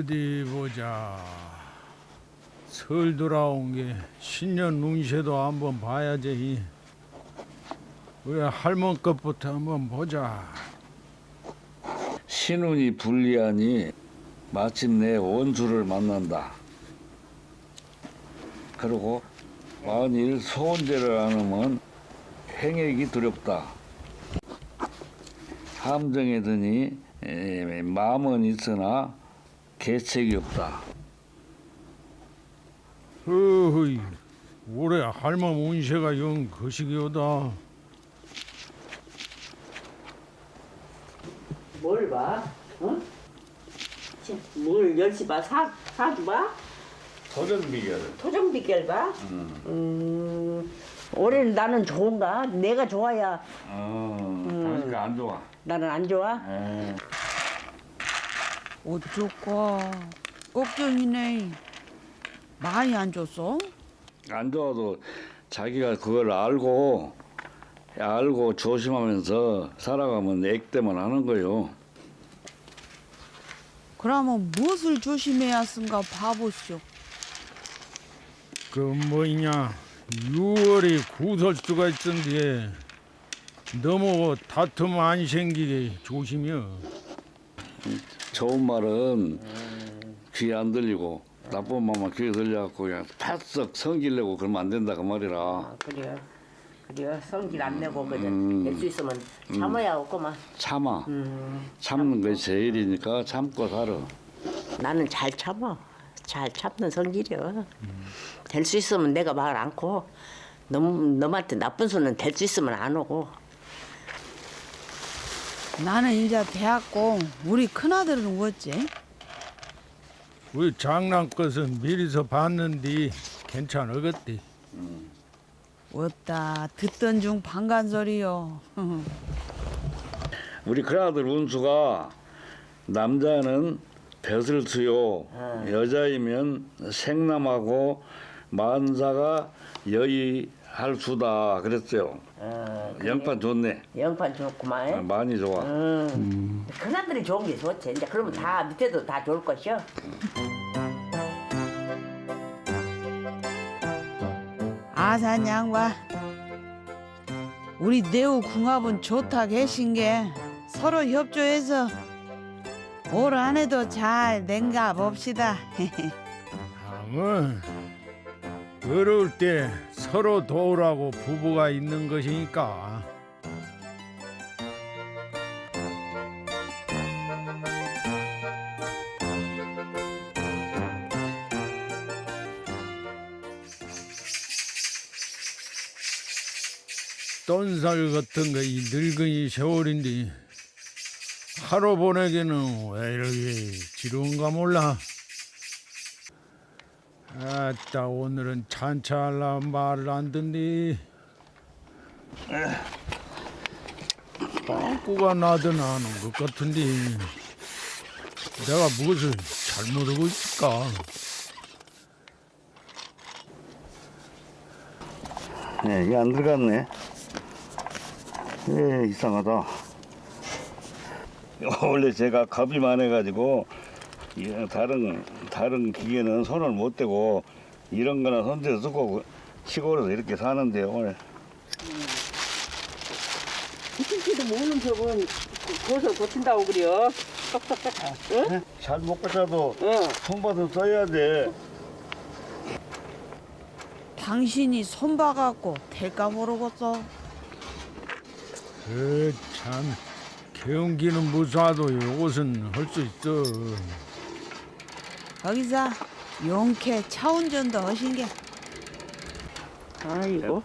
어디 보자. 설 돌아온 게 신년 운세도 한번 봐야지. 왜 할머니 것부터 한번 보자. 신운이 불리하니 마침내 원수를 만난다. 그리고 만일 소원제를 안으면 행액이 두렵다. 함정에 드니 에, 마음은 있으나 계책이 없다. 어허이, 올해 할머니 운세가 영 거시기하다. 뭘 봐? 어? 치, 뭘 열심히 봐? 사, 사주 봐? 도전 비결. 토종 비결 봐? 음, 올해는 나는 좋은가? 내가 좋아야 어, 당신가 안 좋아. 나는 안 좋아? 에. 어쩌까 걱정이네. 많이 안 줬어? 안 좋아도 자기가 그걸 알고 알고 조심하면서 살아가면 액땜을 하는 거요. 그러면 무엇을 조심해야 쓴가 봐보시오. 그 뭐냐, 6월이 구설수가 있던데 너무 다툼 안 생기게 조심이여. 좋은 말은 귀에 안 들리고 나쁜 말만 귀에 들려갖고 그냥 팍썩 성질내고 그러면 안 된다 그 말이라. 아, 그래요. 그래요. 성질 안 내고 그래. 음. 낼수 있으면 참아야 없구만. 참아. 음, 참는 것이 제일이니까 참고 살아. 나는 잘 참아. 잘 참는 성질이야. 될수 있으면 내가 말 않고 놈, 놈한테 나쁜 소리는 될 수 있으면 안 오고 나는 이제 대학고 우리 큰아들은 어째? 우리 장난것은 미리서 봤는데 괜찮으겠디. 없다 듣던 중 반간 소리요. 우리 큰아들 운수가 남자는 벼슬 수요 여자이면 생남하고 만사가 여의 할 수다 그랬어요. 영판 좋네. 영판 좋구만. 아, 많이 좋아. 음. 큰아들이 좋은 게 좋지. 이제 그러면 다 밑에도 다 좋을 것이요. 아산 양반. 우리 내우 궁합은 좋다 계신 게 서로 협조해서 올 한해도 잘 냉가 봅시다. 남은 어려울 때 서로 도우라고 부부가 있는 것이니까. 똔살 같은 거 이 늙은이 세월인데 하루 보내기는 왜 이렇게 지루한가 몰라. 아따 오늘은 찬차할라 말을 안 듣니 빵꾸가 나든 하는 것 같은데 내가 무엇을 잘못하고 있을까 네, 이게 안 들어갔네. 예, 이상하다. 원래 제가 겁이 많아가지고 이 다른 다른 기계는 손을 못 대고 이런 거나 손대서 쓰고 시골에서 이렇게 사는데 오늘 이틀치도 모르는 적은 그것을 고친다고 그래요. 잘 먹고 자도 응. 손바닥 써야 돼. 당신이 손봐갖고 될까 모르겠어. 그참 개운기는 무사도 이것은 할 수 있어 거기서 용케 차 운전도 하신 게 아이고.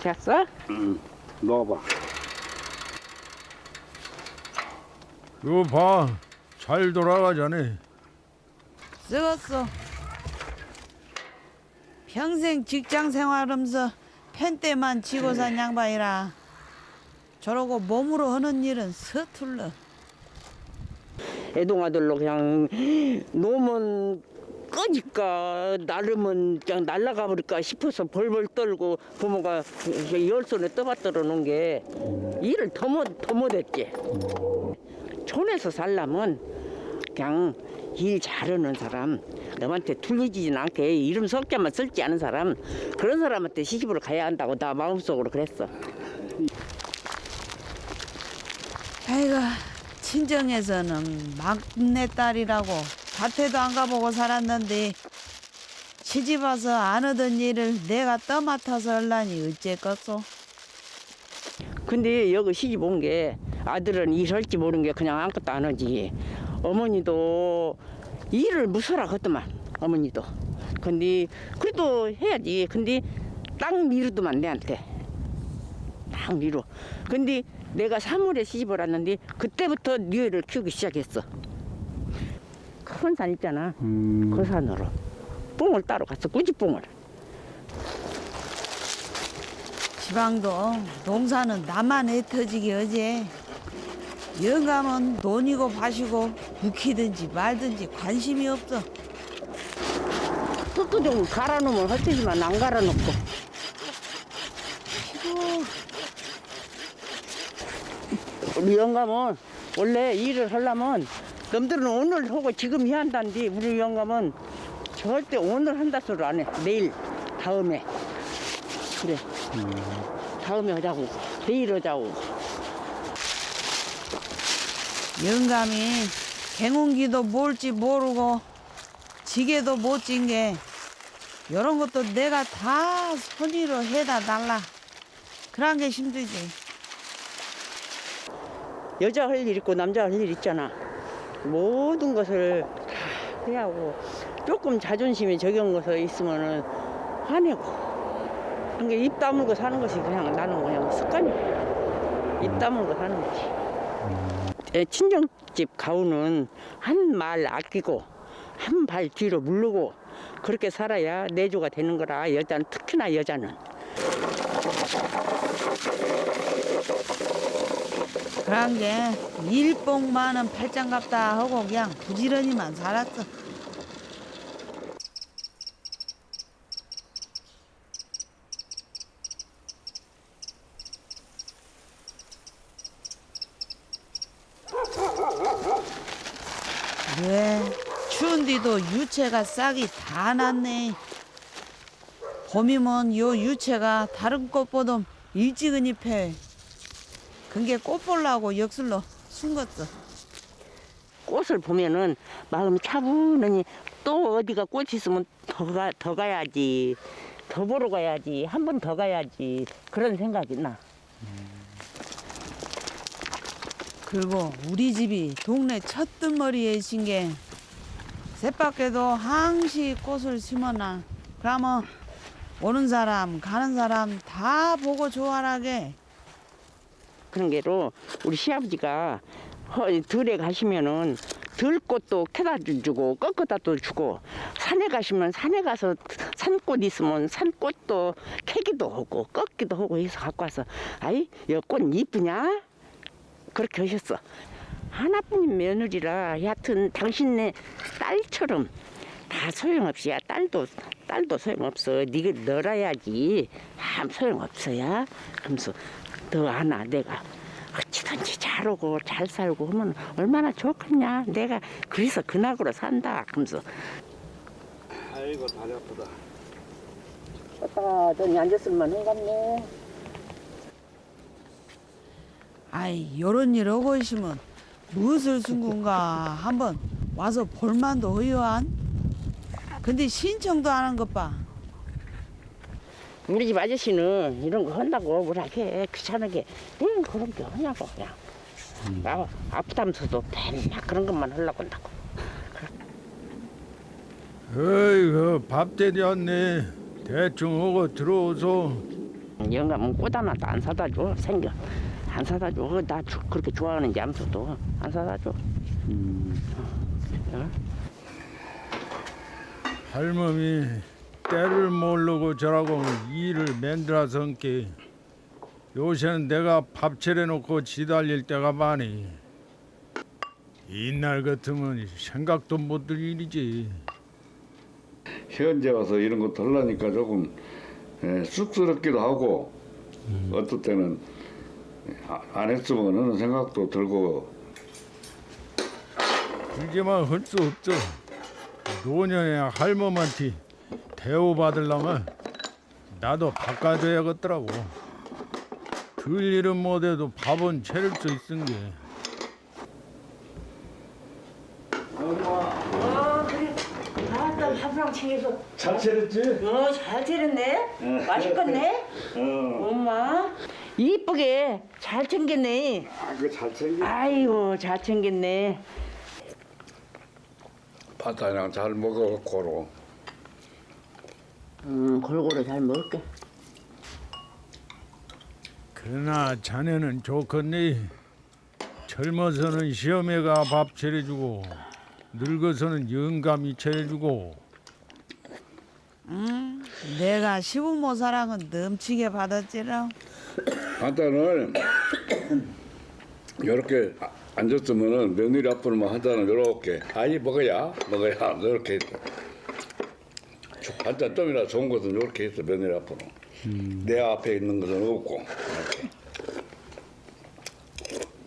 됐어? 응, 넣어봐. 이거 봐 잘 돌아가자네 썩었어. 평생 직장 생활하면서 펜대만 지고 산 양반이라 저러고 몸으로 하는 일은 서툴러. 애동아들로 그냥 놓으면 끄니까 나르면 그냥 날라가 버릴까 싶어서 벌벌 떨고 부모가 열 손에 떠받들어 놓은 게 일을 더 못, 더 못했지. 촌에서 살려면 그냥 일 잘하는 사람 남한테 둘리지진 않게 이름 석자만 쓸지 않은 사람 그런 사람한테 시집을 가야 한다고 나 마음속으로 그랬어 아이고 친정에서는 막내딸이라고 밭에도 안 가보고 살았는데 시집 와서 안 하던 일을 내가 떠맡아서 할라니 어째겠소 근데 여기 시집 온 게 아들은 일할지 모르는 게 그냥 아무것도 안 하지. 어머니도 일을 무서라 하더만 어머니도. 근데 그래도 해야지. 근데 땅 미루더만 내한테. 땅 미루. 근데 내가 3월에 시집을 왔는데 그때부터 뉘어를 키우기 시작했어. 큰 산 있잖아. 그 산으로. 뽕을 따러 갔어. 꾸지 뽕을. 지방도 농사는 나만 애터지기 어제 영감은 돈이고 밭이고 묵히든지 말든지 관심이 없어 뚜뚜 좀 갈아놓으면 헐뜯지만 안 갈아놓고. 우리 영감은 원래 일을 하려면 남들은 오늘 하고 지금 해야 한다는데 우리 영감은 절대 오늘 한다 소리 안 해. 내일 다음에 그래. 다음에 하자고 내일 하자고. 영감이 갱운기도 뭘지 모르고 지게도 못 진 게 이런 것도 내가 다 손으로 해다 달라 그런 게 힘들지 여자 할 일 있고 남자 할 일 있잖아. 모든 것을 다 해야 하고 조금 자존심이 것이 있으면은 화내고. 그러니까 입 다물고 사는 것이 그냥 나는 그냥 습관이야. 입 다물고 사는 거지. 에, 친정집 가우는 한 말 아끼고 한 발 뒤로 물르고 그렇게 살아야 내조가 되는 거라 여자는 특히나 여자는. 그런 게 일복 많은 팔짱 같다 하고 그냥 부지런히만 살았어. 왜 추운 뒤도 유채가 싹이 다 났네. 봄이면 요 유채가 다른 꽃보다 일찍은 잎에 그게 꽃 보려고 역술로 숨겼어. 꽃을 보면은 마음이 차분하니 또 어디가 꽃이 있으면 더, 가, 더 가야지 더 보러 가야지 한 번 더 가야지 그런 생각이 나 그리고 우리 집이 동네 첫 뜬머리에 있은 게 셋밖에도 항시 꽃을 심어놔. 그러면 오는 사람 가는 사람 다 보고 좋아하게 그런 게로 우리 시아버지가 허- 들에 가시면은 들꽃도 캐다 주고 꺾어다 또 주고 산에 가시면 산에 가서 산꽃 있으면 산꽃도 캐기도 하고 꺾기도 하고 해서 갖고 와서 아이 여꽃 이쁘냐? 그렇게 하셨어. 하나뿐인 며느리라 여하튼 당신네 딸처럼 다 소용없이야. 딸도 딸도 소용없어. 네가 널어야지. 아무 소용없어야. 하면서 너 하나 내가. 어찌든지 잘오고 잘 살고 하면 얼마나 좋겠냐. 내가 그래서 근학으로 산다. 하면서. 아이고 다리 아프다. 아, 넌 앉았으면 한갑네. 아이 요런 일 하고 있으면 무엇을 쓴군가. 한번 와서 볼만도 허요한. 근데 신청도 안 한 것 봐. 우리 집 아저씨는 이런 거 한다고 뭐라게 귀찮게. 응 그런 게 하냐고 그냥. 아, 아프다면서도 맨날 그런 것만 하려고 한다고. 어이구 밥 때렸네. 대충 오고 들어오소. 영감은 꽃 하나도 안 사다 줘 생겨. 안 사다 줘나 그렇게 좋아하는지 아무도 안 사다 줘. 어? 할멈이 때를 모르고 저라고 일을 만들어서 게 요새는 내가 밥 차려놓고 지달릴 때가 많이. 이날 같으면 생각도 못 들 일이지. 현재 와서 이런 것도 하려니까 조금 예, 쑥스럽기도 하고 어떨 때는 아- 안 했으면 하는 생각도 들고. 울지만 할 수 없어. 노년의 할머니한테 대우받으려면 나도 바꿔줘야겠더라고. 들 일은 못해도 밥은 차릴 수 있은 게. 어 그래. 아따 밥이랑 챙겨서. 잘 차렸지? 어잘 차렸네. 맛있겠네. 어. 엄마 이쁘게 잘 챙겼네. 아, 그거 잘 챙겨. 아이고 잘 챙겼네. 바다랑 잘 먹어, 고로. 음 골고루 잘 먹을게. 그러나 자네는 좋겠네. 젊어서는 시험에가 밥 차려주고 늙어서는 영감이 차려주고 내가 시부모 사랑은 넘치게 받았지라. 한잔을 이렇게 앉았으면은 며느리 앞으로만 한 잔을 이렇게 아이 먹어야 먹어야 이렇게 한 잔 좀이나 좋은 것은 이렇게 했어 며느리 앞으로 내 앞에 있는 것은 없고 이렇게.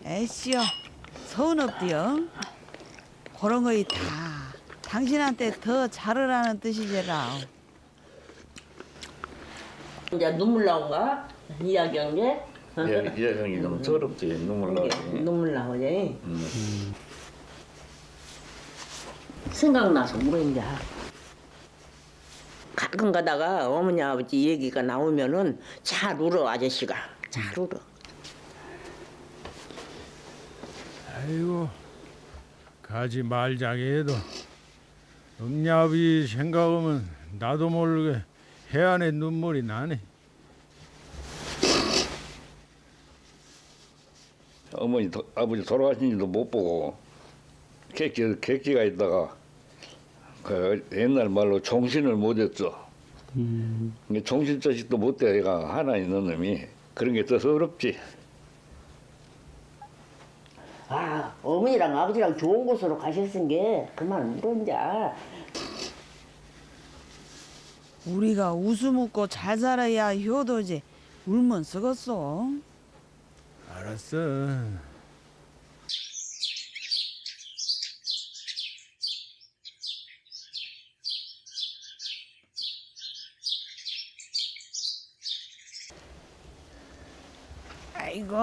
에이씨요 서운 없디요. 그런 거이 다 당신한테 더 잘하라는 뜻이지라. 이제 눈물 나온가? 이야기한 게? 예, 이 형이 좀 서럽지 눈물 나지 눈물 나오지. 생각나서 울어 이제. 가끔 가다가 어머니 아버지 얘기가 나오면은 잘 울어 아저씨가 잘 울어. 아이고 가지 말자게 해도 엄냐비 생각하면 나도 모르게 해안에 눈물이 나네. 어머니 도- 아버지 돌아가신 일도 못 보고 객지 객지가 있다가 그 옛날 말로 정신을 못했어. 이게 정신 자식도 못돼 애가 하나 있는 놈이 그런 게 더 서럽지. 아 어머니랑 아버지랑 좋은 곳으로 가셨은 게 그만 울어 이제. 우리가 웃음 웃고 잘 살아야 효도지. 울면 쓰겠어. 알았어. 아이고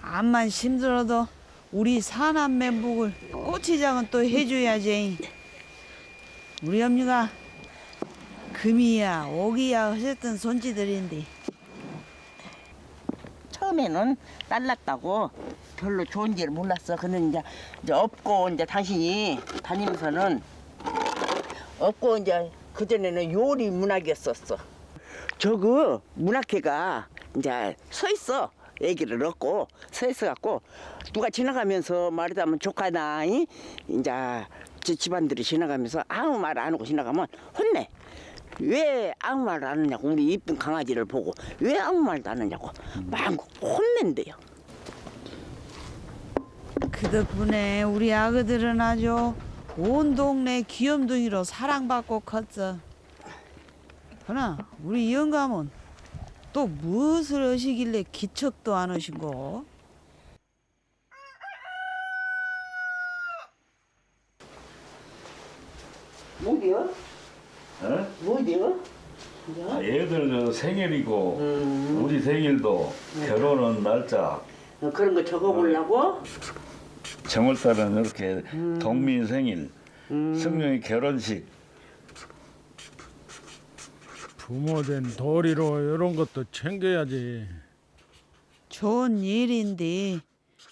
암만 힘들어도 우리 사남매 묵을 꼬치장은 또 해줘야지. 우리 엄니가 금이야 오기야 하셨던 손지들인데 처음에는 딸났다고 별로 좋은지를 몰랐어. 근데 이제, 이제 없고 이제 당신이 다니면서는 없고 이제 그 전에는 요리 문학이었었어. 저그 문학회가 이제 서 있어. 애기를 얻고 서 있어 갖고 누가 지나가면서 말하자면 조카나 이? 이제 저 집안들이 지나가면서 아무 말 안 하고 지나가면 혼내. 왜 아무 말 안 하냐고 우리 이쁜 강아지를 보고 왜 아무 말도 안 하냐고 막 혼낸대요. 그 덕분에 우리 아그들은 아주 온 동네 귀염둥이로 사랑받고 컸어. 그러나 우리 영감은 또 무엇을 하시길래 기척도 안 하시고 뭐디요? 어? 뭐디요? 애들 생일이고 음. 우리 생일도 결혼은 날짜 어, 그런 거 적어보려고? 정월달은 이렇게 동민 생일, 승용이 결혼식 부모된 도리로 이런 것도 챙겨야지. 좋은 일인데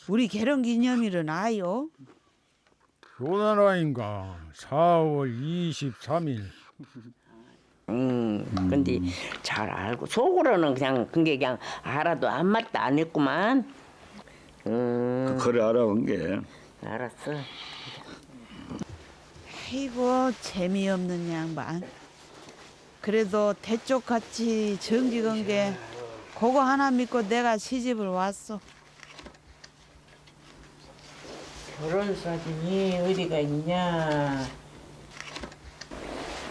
우리 결혼 기념일은 아요. 요나라인가 4월 23일. 음, 근데 잘 알고 속으로는 그냥 그게 그냥 알아도 안 맞다 안 했구만. 음, 그래 알아본 게 알았어. 아이고 재미없는 양반. 그래도 대쪽같이 정직한 게 그거 하나 믿고 내가 시집을 왔어. 결혼 사진이 어디가 있냐?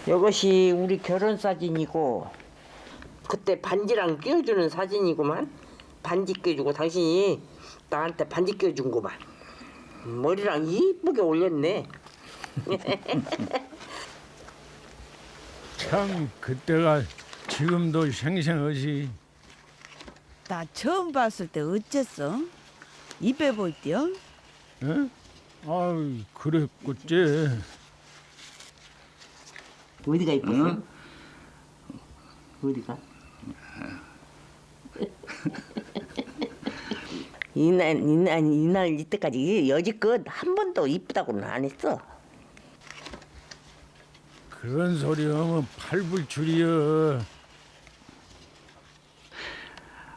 이것이 우리 결혼 사진이고 그때 반지랑 끼워주는 사진이구만. 반지 끼워주고 당신이 나한테 반지 끼워준 거만. 머리랑 이쁘게 올렸네. 참 그때가 지금도 생생하지. 나 처음 봤을 때 어쨌어? 입에 볼 때요? 에? 아유 그랬겠지. 어디가 이뻤어? 어디가? 이날 이날 이날 이때까지 여지껏 한 번도 이쁘다고는 안 했어. 그런 소리 하면 팔불출이여.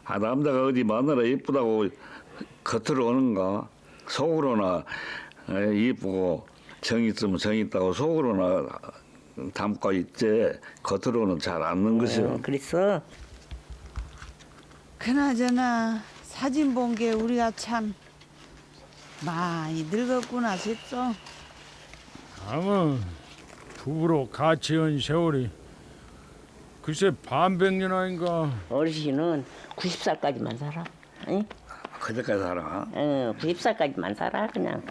아 남자가 어디 마누라 이쁘다고 겉으로 오는가 속으로나 에, 이쁘고 정 있으면 정 있다고 속으로나 담고 있지 겉으로는 잘 않는 것이요. 어, 그랬어. 그나저나 사진 본 게 우리가 참 많이 늙었구나 싶어. 아무 부부로 같이 온 세월이 글쎄 반백 년 아닌가. 어르신은 90살까지만 살아. 응? 그때까지 살아. 응, 90살까지만 살아 그냥.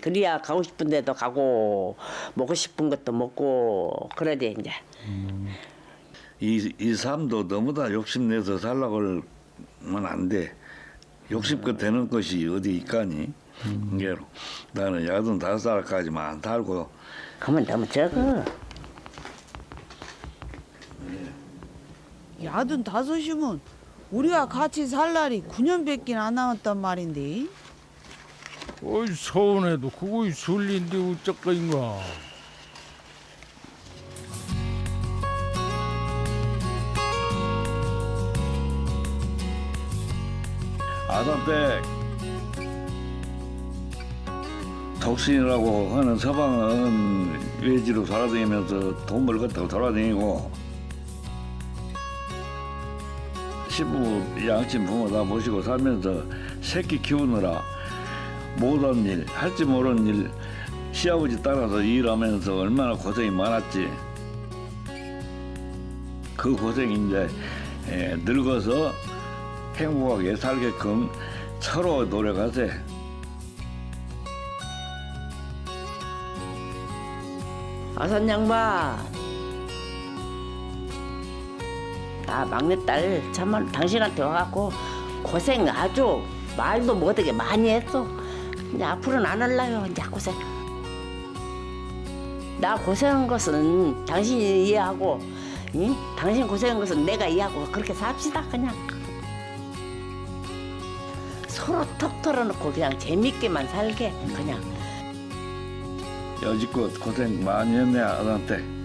그래야 가고 싶은 데도 가고 먹고 싶은 것도 먹고 그러지 이제. 이, 이 삶도 너무 다 욕심내서 살라고 하면 안 돼. 욕심껏 되는 것이 어디 있까니? 이게 나는 야든 다섯 살까지만 살고 그러면 너무 적어. 야든 다섯이면 우리가 같이 살 날이 9년밖에 안 남았단 말인데. 어이 서운해도 그거 술린데 어쩌까인가. 아담 때 독신이라고 하는 서방은 외지로 돌아다니면서 돈 벌겠다고 돌아다니고 시부 양친 부모 다 모시고 살면서 새끼 키우느라 못한 일, 할지 모르는 일 시아버지 따라서 일하면서 얼마나 고생이 많았지. 그 고생이 이제 에, 늙어서 행복하게 살게끔 서로 노력하세. 아선 양반. 나 막내딸 참말 당신한테 와갖고 고생 아주 말도 못하게 많이 했어. 이제 앞으로는 안 할라요. 이제 고생. 나 고생한 것은 당신이 이해하고, 응? 당신 고생한 것은 내가 이해하고 그렇게 삽시다 그냥. 서로 턱 털어놓고 그냥 재밌게만 살게 그냥. 여지껏 고생 많이 했네 아들한테.